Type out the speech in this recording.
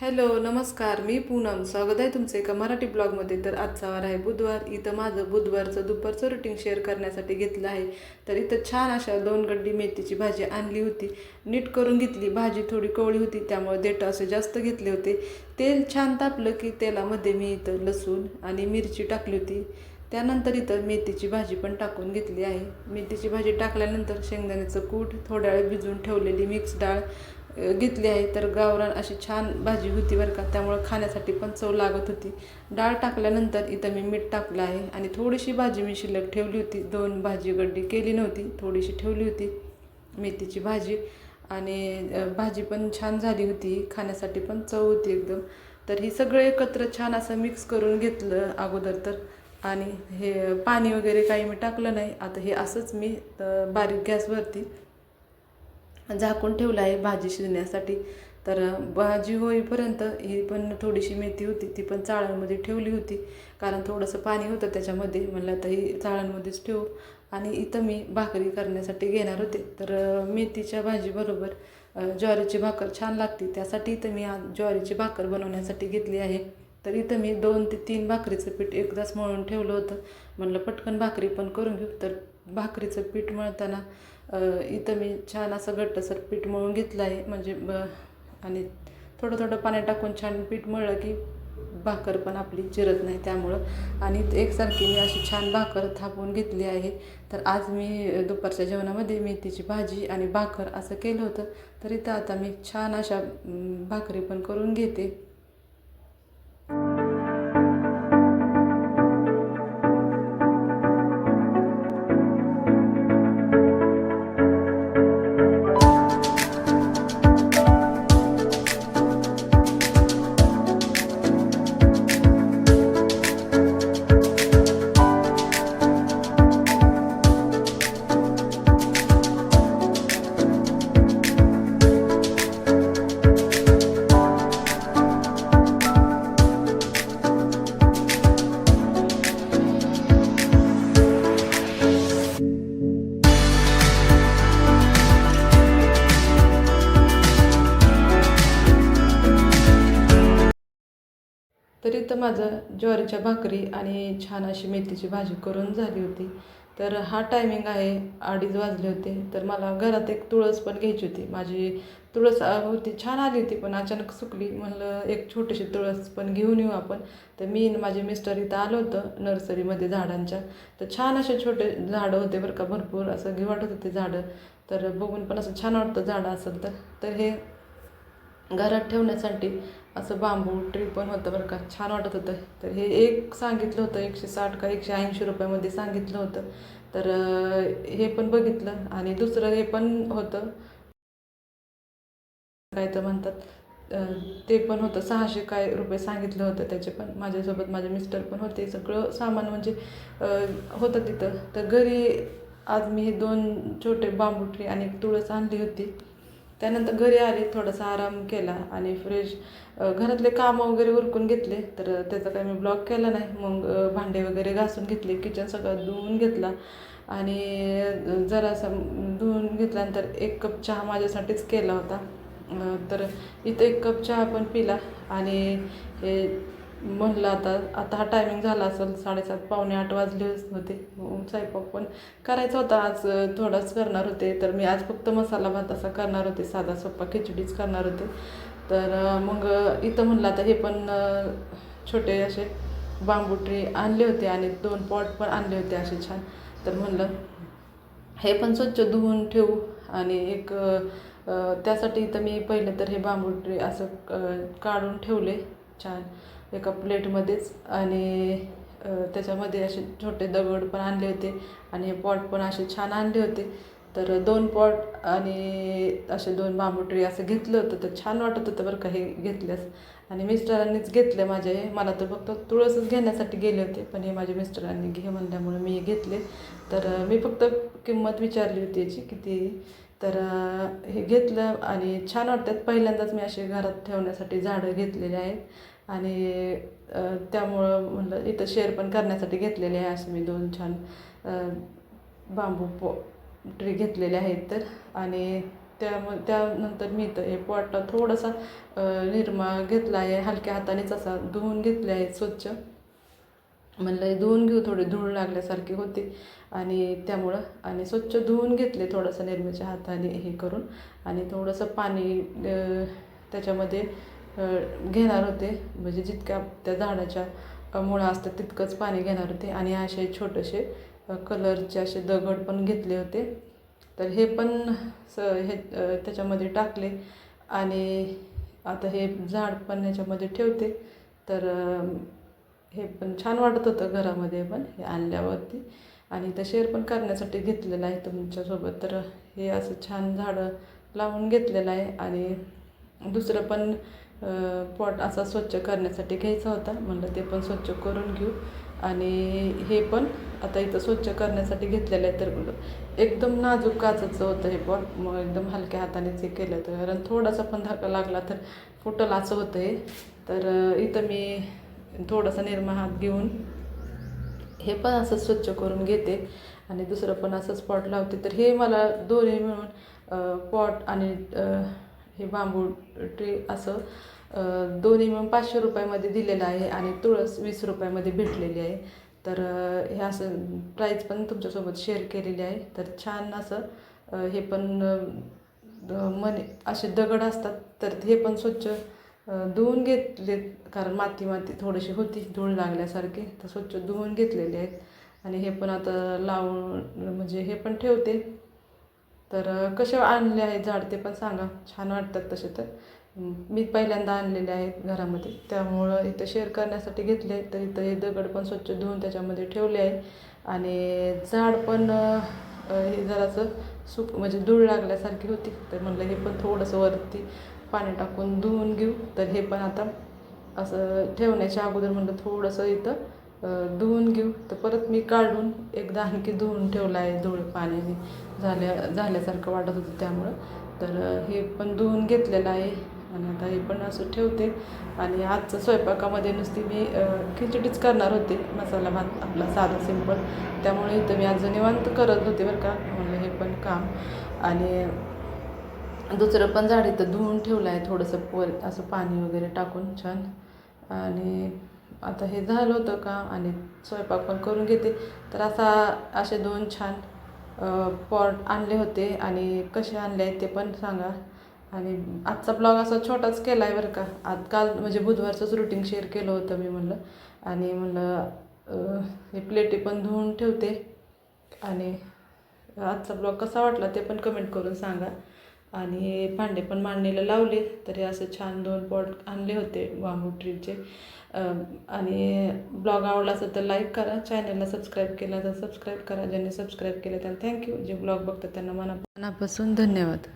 Hello नमस्कार. मी पूनम. स्वागत आहे तुमचं एका मराठी ब्लॉगमध्ये. तर आजचा वार आहे बुधवार. इथं माझं बुधवारचं दुपारचं रुटीन शेअर करण्यासाठी घेतलं आहे. तर इथं छान अशा दोन गड्डी मेथीची भाजी आणली होती. नीट करून घेतली. भाजी थोडी कवळी होती त्यामुळे देठ असे जास्त घेतले होते. तेल छान तापलं की तेलामध्ये मी इथं लसूण आणि मिरची टाकली होती. त्यानंतर इथं मेथीची भाजी पण टाकून घेतली आहे. मेथीची भाजी टाकल्यानंतर शेंगदाण्याचं कूट थोड्या वेळ भिजवून ठेवलेली मिक्स डाळ घेतली आहे. तर गावरान अशी छान भाजी होती बरं का. त्यामुळं खाण्यासाठी पण चव लागत होती. डाळ टाकल्यानंतर इथं मी मीठ टाकलं आहे. आणि थोडीशी भाजी मी शिल्लक ठेवली होती. दोन भाजी गड्डी केली नव्हती. थोडीशी ठेवली होती मेथीची भाजी. आणि भाजी पण छान झाली होती. खाण्यासाठी पण चव होती एकदम. तर ही सगळं एकत्र छान असं मिक्स करून घेतलं अगोदर तर. आणि हे पाणी वगैरे काही मी टाकलं नाही. आता हे असंच मी बारीक गॅसवरती झाकून ठेवलं आहे भाजी शिजण्यासाठी. तर भाजी होईपर्यंत ही पण थोडीशी मेथी होती ती पण चाळणमध्ये ठेवली होती. कारण थोडंसं पाणी होतं त्याच्यामध्ये. म्हणलं आता ही चाळणमध्येच ठेवू. आणि इथं मी भाकरी करण्यासाठी घेणार होते. तर मेथीच्या भाजीबरोबर ज्वारीची भाकर छान लागते. त्यासाठी इथं मी आज ज्वारीची भाकर बनवण्यासाठी घेतली आहे. तर इथं मी दोन ते तीन भाकरीचं पीठ एकदाच मळून ठेवलं होतं. म्हणलं पटकन भाकरी पण करून घेऊ. तर भाकरीचं पीठ मळताना इथं मी छान असं घट्टसर पीठ मळून घेतलं आहे. म्हणजे ब आणि थोडं थोडं पाणी टाकून छान पीठ मळलं की भाकर पण आपली चिरत नाही त्यामुळं. आणि एकसारखी मी अशी छान भाकर थापून घेतली आहे. तर आज मी दुपारच्या जेवणामध्ये मेथीची भाजी आणि भाकर असं केलं होतं. तर इथं आता मी छान अशा भाकरी पण करून घेते. इथं माझं ज्वारीच्या भाकरी आणि छान अशी मेथीची भाजी करून झाली होती. तर हा टायमिंग आहे अडीच वाजले होते. तर मला घरात एक तुळस पण घ्यायची होती. माझी तुळस होती छान आली होती पण अचानक सुकली. म्हणलं एक छोटीशी तुळस पण घेऊन येऊ आपण. तर मी आणि माझे मिस्टर इथं आलं होतं नर्सरीमध्ये झाडांच्या. तर छान असे छोटे झाडं होते बरं का भरपूर असं घेवाट वाटत होते झाडं. तर बघून पण असं छान वाटतं झाडं असेल तर. तर हे घरात ठेवण्यासाठी असं बांबू ट्री पण होतं बरं का. छान वाटत होतं. तर हे एक सांगितलं होतं एकशे साठ का एकशे ऐंशी रुपयामध्ये सांगितलं होतं. तर हे पण बघितलं आणि दुसरं हे पण होतं. काय तर म्हणतात. ते पण होतं. सहाशे काय रुपये सांगितलं होतं त्याचे पण. माझ्यासोबत माझे मिस्टर पण होते. सगळं सामान म्हणजे होतं तिथं. तर घरी आज मी हे दोन छोटे बांबू ट्री आणि एक तुळस आणली होती. त्यानंतर घरी आले थोडासा आराम केला आणि फ्रेश घरातले कामं वगैरे उरकून घेतले. तर त्याचा काही मी ब्लॉक केला नाही. मग भांडे वगैरे घासून घेतले किचन सगळं धुवून घेतला. आणि जरासा धुवून घेतल्यानंतर एक कप चहा माझ्यासाठीच केला होता. तर इथं एक कप चहा पण पिला. आणि हे म्हणलं आता आता हा टायमिंग झाला असेल साडेसात पावणे आठ वाजले होते. स्वयंपाक पण करायचा होता. आज थोडाच करणार होते. तर मी आज फक्त मसाला भात असा करणार होते. साधा सोप्पा खिचडीच करणार होते. तर मग इथं म्हणलं आता हे पण छोटे असे बांबू ट्री आणले होते आणि दोन पॉट पण आणले होते असे छान. तर म्हणलं हे पण स्वच्छ धुवून ठेवू आणि एक त्यासाठी इथं मी पहिलं तर हे बांबू ट्रे असं काढून ठेवले छान. एका प्लेटमध्येच आणि त्याच्यामध्ये असे छोटे दगड पण आणले होते आणि हे पॉट पण असे छान आणले होते. तर दोन पॉट आणि असे दोन बांबू ट्रे असं घेतलं होतं तर छान वाटत होतं बरं का हे घेतल्यास. आणि मिस्टरांनीच घेतलं माझे हे मला तर फक्त तुळसच घेण्यासाठी गेले होते पण हे माझ्या मिस्टरांनी घे म्हणल्यामुळे मी हे घेतले. तर मी फक्त किंमत विचारली होती याची किती. तर हे घेतलं आणि छान वाटतात पहिल्यांदाच मी असे घरात ठेवण्यासाठी झाडं घेतलेले आहेत. आणि त्यामुळं म्हणलं इथं शेअर पण करण्यासाठी घेतलेले आहे असे मी दोन छान बांबू पो ट्री घेतलेले आहेत तर. आणि त्याम त्यानंतर मी इथं हे पॉटला थोडासा निरमा घेतला आहे. हलक्या हातानेच असा धुवून घेतले आहे स्वच्छ. म्हणलं हे धुवून घेऊ थोडी धूळ लागल्यासारखी होती. आणि त्यामुळं आणि स्वच्छ धुवून घेतले थोडंसं निरम्याच्या हाताने हे करून. आणि थोडंसं पाणी त्याच्यामध्ये घेणार होते. म्हणजे जितक्या त्या झाडाच्या मुळा मुळं असतात तितकंच पाणी घेणार होते. आणि असे छोटेसे कलरचे असे दगड पण घेतले होते. तर हे पण स हे त्याच्यामध्ये टाकले. आणि आता हे झाड पण ह्याच्यामध्ये ठेवते. तर हे पण छान वाटत होतं घरामध्ये पण हे आणल्यावरती. आणि ते शेअर पण करण्यासाठी घेतलेलं आहे तुमच्यासोबत. तर हे असं छान झाडं लावून घेतलेलं आहे. आणि दुसरं पण पॉट असा स्वच्छ करण्यासाठी घ्यायचा होता. म्हणलं ते पण स्वच्छ करून घेऊ. आणि हे पण आता इथं स्वच्छ करण्यासाठी घेतलेलं आहे तर एकदम नाजूक काचचं होतं हे पॉट मग एकदम हलक्या हातानेच हे केलं होतं कारण थोडासा पण धक्का लागला तर फुटल असं होतं हे तर इथं मी थोडासा निरमा हात घेऊन हे पण असं स्वच्छ करून घेते. आणि दुसरं पण असं स्पॉट लावते. तर हे मला दोन्ही मिळून पॉट आणि हे बांबू ट्री असं अ, दोन्ही मिळून पाचशे रुपयामध्ये दिलेलं आहे आणि तुळस वीस रुपयामध्ये भेटलेली आहे. तर हे असं प्राईज पण तुमच्यासोबत शेअर केलेली आहे. तर छान असं हे पण मने असे दगड असतात. तर हे पण स्वच्छ धुवून घेतले कारण माती माती थोडीशी होती धूळ लागल्यासारखी. तर स्वच्छ धुवून घेतलेले आहेत. आणि हे पण आता लावून म्हणजे हे पण ठेवते. तर कसे आणले आहेत झाड ते पण सांगा. छान वाटतात तसे तर. मी पहिल्यांदा आणलेले आहेत घरामध्ये. त्यामुळं इथं शेअर करण्यासाठी घेतले तर इथं हे दगड पण स्वच्छ धुवून त्याच्यामध्ये ठेवले आहे आणि झाड पण हे जरासं सुक म्हणजे धूळ लागल्यासारखी होती. तर म्हणलं हे पण थोडंसं वरती पाणी टाकून धुवून घेऊ. तर हे पण आता असं ठेवण्याच्या अगोदर म्हणलं थोडंसं इथं धुवून घेऊ. तर परत मी काढून एकदा आणखी धुवून ठेवलं आहे धुळ पाण्याने झाल्या झाल्यासारखं वाटत होतं त्यामुळं. तर हे पण धुवून घेतलेलं आहे आणि आता हे पण असं ठेवते. आणि आजचं स्वयंपाकामध्ये नुसती मी खिचडीच करणार होते. मसाला भात आपला साधा सिंपल त्यामुळे इथं मी आज निवांत करत होते बरं का. म्हणलं हे पण काम. आणि दुसरं पण झाड इथं धुवून ठेवलं आहे थोडंसं वर असं पाणी वगैरे टाकून छान. आणि आता हे झालं होतं का? आणि स्वयंपाक पण करून घेते. तर असा असे दोन छान पॉट आणले होते. आणि कसे आणले आहेत ते पण सांगा. आणि आजचा ब्लॉग असा छोटाच केला आहे बरं का. आज काल म्हणजे बुधवारचंच रुटीन शेअर केलं होतं मी म्हणलं. आणि म्हणलं हे प्लेटी पण धुवून ठेवते. आणि आजचा ब्लॉग कसा वाटला ते पण कमेंट करून सांगा. आणि भांडे पण मांडणीला लावले तरी असं असे छान दोन पॉट आणले होते बांबू ट्रीचे. आणि ब्लॉग आवडला असेल तर लाईक करा चॅनलला सबस्क्राईब केला तर सबस्क्राईब करा ज्यांनी सबस्क्राईब केलं त्यांना थँक्यू. जे ब्लॉग बघतात त्यांना मना मनापासून धन्यवाद.